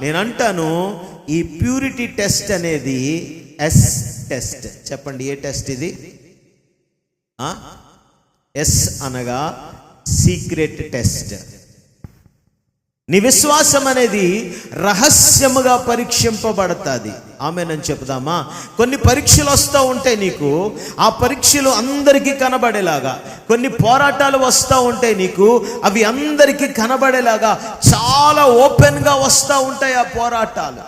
నేను అంటాను ఈ ప్యూరిటీ టెస్ట్ అనేది ఎస్ టెస్ట్. చెప్పండి ఏ టెస్ట్ ఇది? ఎస్ అనగా సీక్రెట్ టెస్ట్. నీ విశ్వాసం అనేది రహస్యముగా పరీక్షింపబడతాది. ఆమెనని చెప్దామా కొన్ని పరీక్షలు వస్తూ ఉంటాయి నీకు ఆ పరీక్షలు అందరికీ కనబడేలాగా. కొన్ని పోరాటాలు వస్తూ ఉంటాయి నీకు అవి అందరికీ కనబడేలాగా. చాలా ఓపెన్గా వస్తూ ఉంటాయి ఆ పోరాటాలు.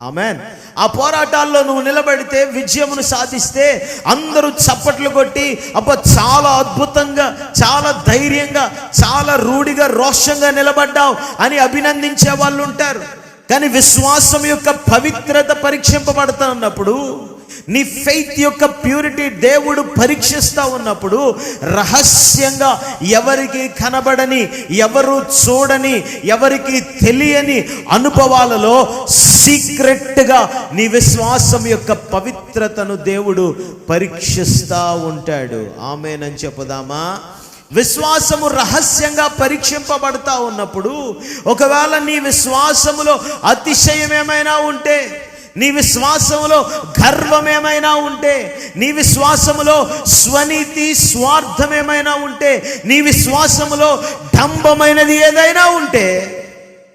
ఆమెన్ ఆ పోరాటాల్లో నువ్వు నిలబడితే విజయమును సాధిస్తే అందరూ చప్పట్లు కొట్టి అబ్బా చాలా అద్భుతంగా చాలా ధైర్యంగా చాలా రూఢిగా రోషంగా నిలబడ్డావు అని అభినందించే వాళ్ళు ఉంటారు కానీ విశ్వాసం యొక్క పవిత్రత పరీక్షింపబడతా ఉన్నప్పుడు నీ ఫెయిత్ యొక్క ప్యూరిటీ దేవుడు పరీక్షిస్తూ ఉన్నప్పుడు రహస్యంగా ఎవరికి కనబడని ఎవరు చూడని ఎవరికి తెలియని అనుభవాలలో సీక్రెట్గా నీ విశ్వాసం యొక్క పవిత్రతను దేవుడు పరీక్షిస్తూ ఉంటాడు. ఆమెనని చెప్పుదామా? విశ్వాసము రహస్యంగా పరీక్షింపబడతా ఉన్నప్పుడు ఒకవేళ నీ విశ్వాసములో అతిశయం ఏమైనా ఉంటే నీ విశ్వాసములో గర్వమేమైనా ఉంటే నీ విశ్వాసములో స్వనీతి స్వార్థమేమైనా ఉంటే నీ విశ్వాసములో డంబమైనది ఏదైనా ఉంటే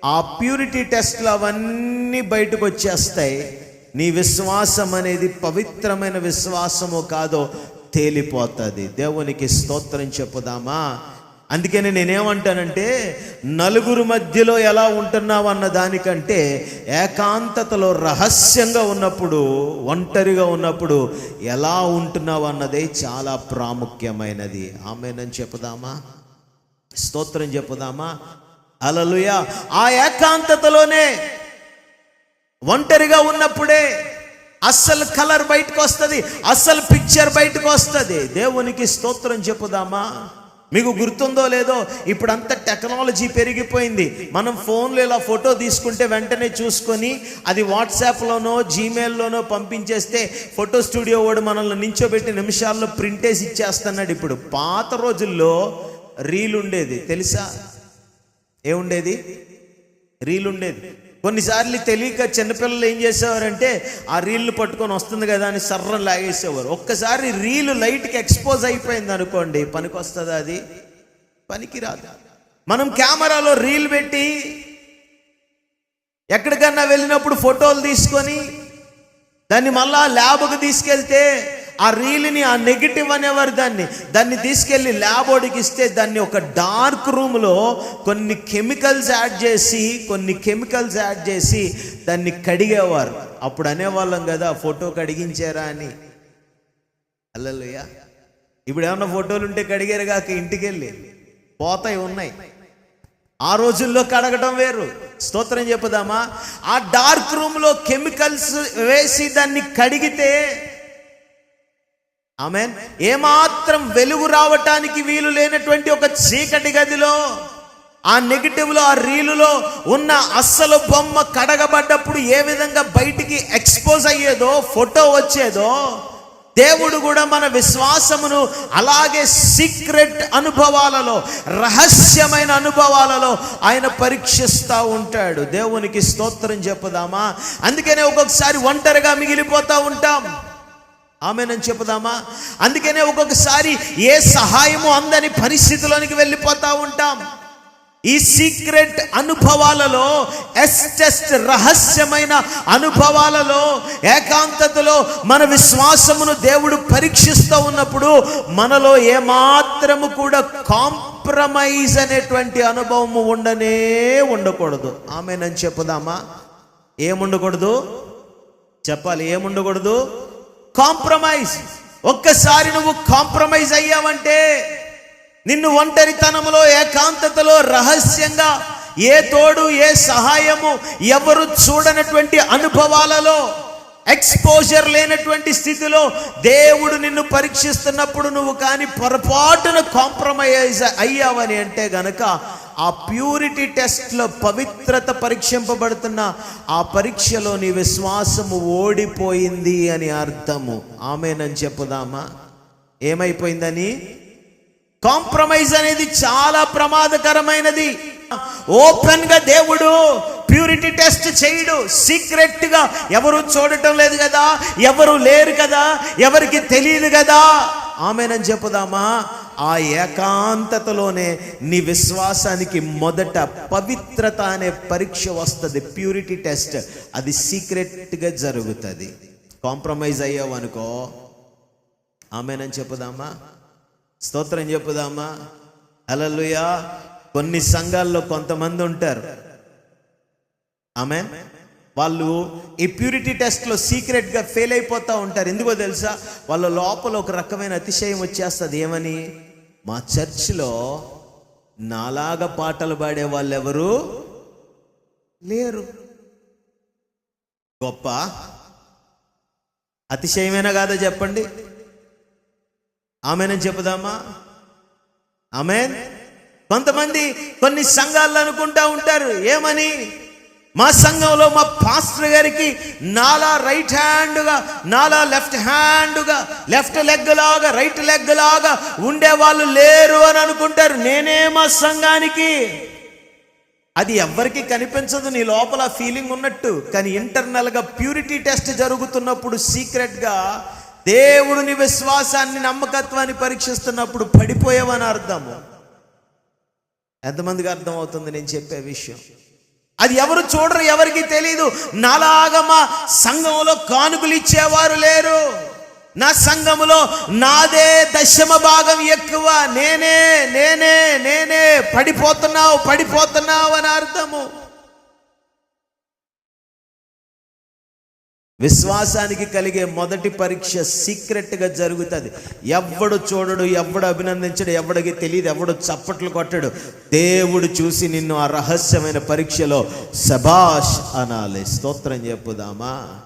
ఆ ప్యూరిటీ టెస్ట్లు అవన్నీ బయటకు వచ్చేస్తాయి నీ విశ్వాసం అనేది పవిత్రమైన విశ్వాసమో కాదో తేలిపోతుంది. దేవునికి స్తోత్రం చెప్పుదామా? అందుకని నేనేమంటానంటే నలుగురు మధ్యలో ఎలా ఉంటున్నావు అన్న దానికంటే ఏకాంతతలో రహస్యంగా ఉన్నప్పుడు ఒంటరిగా ఉన్నప్పుడు ఎలా ఉంటున్నావు అన్నదే చాలా ప్రాముఖ్యమైనది. ఆమెనని చెప్పుదామా? స్తోత్రం చెప్పుదామా? అలలుయ ఆ ఏకాంతతలోనే ఒంటరిగా ఉన్నప్పుడే అస్సలు కలర్ బయటకు వస్తుంది అస్సలు పిక్చర్ బయటకు వస్తుంది దేవునికి స్తోత్రం చెప్పుదామా? మీకు గుర్తుందో లేదో ఇప్పుడంతా టెక్నాలజీ పెరిగిపోయింది. మనం ఫోన్లో ఇలా ఫోటో తీసుకుంటే వెంటనే చూసుకొని అది వాట్సాప్లోనో జీమెయిల్లోనో పంపించేస్తే ఫోటో స్టూడియో వాడు మనల్ని నించోబెట్టి నిమిషాల్లో ప్రింటేసి ఇచ్చేస్తున్నాడు ఇప్పుడు. పాత రోజుల్లో రీల్ ఉండేది. తెలుసా? ఏముండేది? రీల్ ఉండేది. కొన్నిసార్లు తెలియక చిన్నపిల్లలు ఏం చేసేవారంటే ఆ రీల్ని పట్టుకొని వస్తుంది కదా అని సర్రం లాగేసేవారు. ఒక్కసారి రీల్ లైట్కి ఎక్స్పోజ్ అయిపోయింది అనుకోండి పనికి వస్తుందా అది? పనికి రాదు మనం కెమెరాలో రీల్ పెట్టి ఎక్కడికన్నా వెళ్ళినప్పుడు ఫోటోలు తీసుకొని దాన్ని మళ్ళా ల్యాబ్కి తీసుకెళ్తే ఆ రీల్ని ఆ నెగిటివ్ అనేవారు దాన్ని. దాన్ని తీసుకెళ్ళి ల్యాబోడికి ఇస్తే దాన్ని ఒక డార్క్ రూమ్లో కొన్ని కెమికల్స్ యాడ్ చేసి కొన్ని కెమికల్స్ యాడ్ చేసి దాన్ని కడిగేవారు. అప్పుడు అనేవాళ్ళం కదా ఫోటో కడిగించారా అని. అల్లలుయ ఇప్పుడు ఏమన్నా ఫోటోలు ఉంటే కడిగారు కాక ఇంటికి వెళ్ళి పోతాయి ఉన్నాయి. ఆ రోజుల్లో కడగటం వేరు. స్తోత్రం చెప్పుదామా? ఆ డార్క్ రూమ్లో కెమికల్స్ వేసి దాన్ని కడిగితే ఆమె ఏమాత్రం వెలుగు రావటానికి వీలు లేనటువంటి ఒక చీకటి గదిలో ఆ నెగిటివ్లో ఆ రీలులో ఉన్న అస్సలు బొమ్మ కడగబడ్డప్పుడు ఏ విధంగా బయటికి ఎక్స్పోజ్ అయ్యేదో ఫోటో వచ్చేదో దేవుడు కూడా మన విశ్వాసమును అలాగే సీక్రెట్ అనుభవాలలో రహస్యమైన అనుభవాలలో ఆయన పరీక్షిస్తూ ఉంటాడు. దేవునికి స్తోత్రం చెప్పుదామా? అందుకనే ఒక్కొక్కసారి ఒంటరిగా మిగిలిపోతూ ఉంటాం. ఆమెనని చెప్పుదామా అందుకనే ఒక్కొక్కసారి ఏ సహాయము అందని పరిస్థితిలోనికి వెళ్ళిపోతూ ఉంటాం. ఈ సీక్రెట్ అనుభవాలలో ఎస్టెస్ట్ రహస్యమైన అనుభవాలలో ఏకాంతతలో మన విశ్వాసమును దేవుడు పరీక్షిస్తూ ఉన్నప్పుడు మనలో ఏమాత్రము కూడా కాంప్రమైజ్ అనేటువంటి అనుభవము ఉండనే ఉండకూడదు. ఆమెనని చెప్పుదామా? ఏముండకూడదు? చెప్పాలి ఏముండకూడదు? కాంప్రమైజ్. ఒక్కసారి నువ్వు కాంప్రమైజ్ అయ్యావంటే నిన్ను ఒంటరితనంలో ఏకాంతతలో రహస్యంగా ఏ తోడు ఏ సహాయము ఎవరు చూడనటువంటి అనుభవాలలో ఎక్స్పోజర్ లేనటువంటి స్థితిలో దేవుడు నిన్ను పరీక్షిస్తున్నప్పుడు నువ్వు కానీ పొరపాటున కాంప్రమైజ్ అయ్యావని అంటే గనక ఆ ప్యూరిటీ టెస్ట్లో పవిత్రత పరీక్షింపబడుతున్న ఆ పరీక్షలో నీ విశ్వాసము ఓడిపోయింది అని అర్థము. ఆమెనని చెప్పుదామా? ఏమైపోయిందని? కాంప్రమైజ్ అనేది చాలా ప్రమాదకరమైనది. ఓపెన్గా దేవుడు ప్యూరిటీ టెస్ట్ చేయడు. సీక్రెట్గా ఎవరు చూడటం లేదు కదా ఎవరు లేరు కదా ఎవరికి తెలియదు కదా. ఆమెనని చెప్పుదామా? ఆ ఏకాంతతలోనే నీ విశ్వాసానికి మొదట పవిత్రత అనే పరీక్ష వస్తుంది ప్యూరిటీ టెస్ట్. అది సీక్రెట్గా జరుగుతుంది. కాంప్రమైజ్ అయ్యావనుకో. ఆమెనని చెప్పుదామా? స్తోత్రం చెప్పుదామా? అలలుయా కొన్ని సంఘాల్లో కొంతమంది ఉంటారు. ఆమె వాళ్ళు ఈ ప్యూరిటీ టెస్ట్లో సీక్రెట్గా ఫెయిల్ అయిపోతూ ఉంటారు. ఎందుకో తెలుసా? వాళ్ళ లోపల ఒక రకమైన అతిశయం వచ్చేస్తుంది. ఏమని? మా చర్చిలో నాలాగా పాటలు పాడే వాళ్ళు ఎవరు లేరు. గొప్ప. అతిశయమేనా కాదా చెప్పండి? ఆమెనని చెప్పుదామా ఆమె కొంతమంది కొన్ని సంఘాలు అనుకుంటా ఉంటారు. ఏమని? మా సంఘంలో మా పాస్టర్ గారికి నాలా రైట్ హ్యాండ్గా నాలా లెఫ్ట్ హ్యాండ్గా లెఫ్ట్ లెగ్ లాగా రైట్ లెగ్ లాగా ఉండే వాళ్ళు లేరు అని అనుకుంటారు. నేనే మా సంఘానికి. అది ఎవ్వరికి కనిపించదు నీ లోపల ఫీలింగ్ ఉన్నట్టు. కానీ ఇంటర్నల్గా ప్యూరిటీ టెస్ట్ జరుగుతున్నప్పుడు సీక్రెట్గా దేవుడిని విశ్వాసాన్ని నమ్మకత్వాన్ని పరీక్షిస్తున్నప్పుడు పడిపోయావని అర్థము. ఎంతమందికి అర్థం అవుతుంది నేను చెప్పే విషయం? అది ఎవరు చూడరు ఎవరికి తెలియదు నాలాగా మా సంఘంలో కానుకలు ఇచ్చేవారు లేరు. నా సంఘములో నాదే దశమ భాగం ఎక్కువ. నేనే నేనే నేనే పడిపోతున్నావు పడిపోతున్నావు అని అర్థము. విశ్వాసానికి కలిగే మొదటి పరీక్ష సీక్రెట్గా జరుగుతుంది. ఎవడు చూడడు ఎవడు అభినందించడు ఎవడికి తెలియదు ఎవడు చప్పట్లు కొట్టడు. దేవుడు చూసి నిన్ను ఆ రహస్యమైన పరీక్షలో సభాష్ అనాలి. స్తోత్రం చెప్పుదామా?